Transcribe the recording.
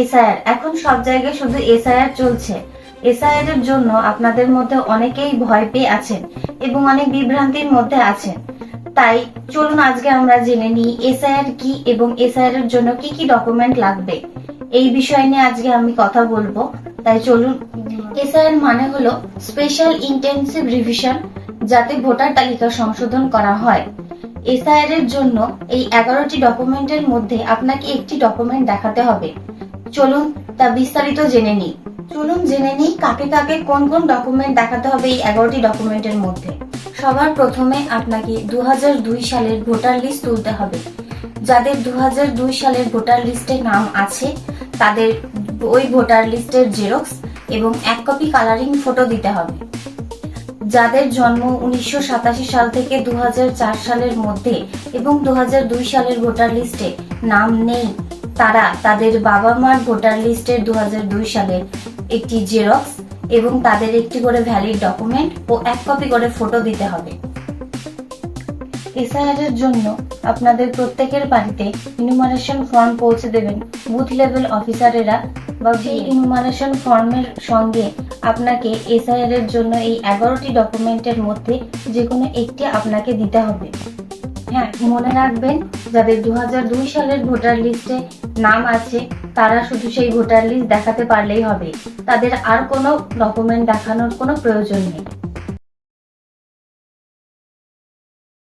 SIR. এখন সব জায়গায় শুধু এসআইআর চলছে। এসআইআর এর জন্য আপনাদের মধ্যে অনেকেই ভয় পেয়ে আছেন এবং অনেক বিভ্রান্তির মধ্যে আছেন। তাই চলুন আজকে আমরা জেনে নিই এসআইআর কি এবং এসআইআর এর জন্য কি কি ডকুমেন্ট লাগবে। এই বিষয় নিয়ে আজকে আমি কথা বলব। তাই চলুন, এসআইআর মানে হলো স্পেশাল ইন্টেনসিভ রিভিশন যাতে ভোটার তালিকা সংশোধন করা হয়। এসআইআর এর জন্য এই এগারোটি ডকুমেন্টের মধ্যে আপনাকে একটি ডকুমেন্ট দেখাতে হবে। চলুন তা বিস্তারিত জেনে নিই। চলুন জেনে নিই কাকে কাকে কোন কোন ডকুমেন্ট দেখাতে হবে এই এগারোটি ডকুমেন্টের মধ্যে। সবার প্রথমে আপনাকে দু সালের ভোটার লিস্ট তুলতে হবে। যাদের দু সালের ভোটার লিস্টে নাম আছে, তাদের ওই ভোটার লিস্টের জেরক্স এবং এক কপি কালারিং ফটো দিতে হবে। যাদের জন্ম উনিশশো সাতাশি সাল থেকে দু হাজার চার সালের মধ্যে এবং দু হাজার দুই সালের ভোটার লিস্টে নাম নেই তারা তাদের বাবা মার ভোটার লিস্টের দু সালের একটি জেরক্স এবং তাদের একটি করে ভ্যালিড ডকুমেন্ট ও এক কপি করে ফটো দিতে হবে। এসআইআর এর জন্য আপনাদের প্রত্যেকের বাড়িতে ইনুমারেশন ফর্ম পৌঁছে দেবেন। বুথ লেভেল অফিসারেরা বা সেই ইনুমারেশন ফর্মের সঙ্গে আপনাকে এসআইআর এর জন্য এই এগারোটি ডকুমেন্টের মধ্যে যে কোনো একটি আপনাকে দিতে হবে। হ্যাঁ মনে রাখবেন, যাদের দু হাজার দুই সালের ভোটার লিস্টে নাম আছে, তারা শুধু সেই ভোটার লিস্ট দেখাতে পারলেই হবে। তাদের আর কোনো ডকুমেন্ট দেখানোর কোনো প্রয়োজন নেই।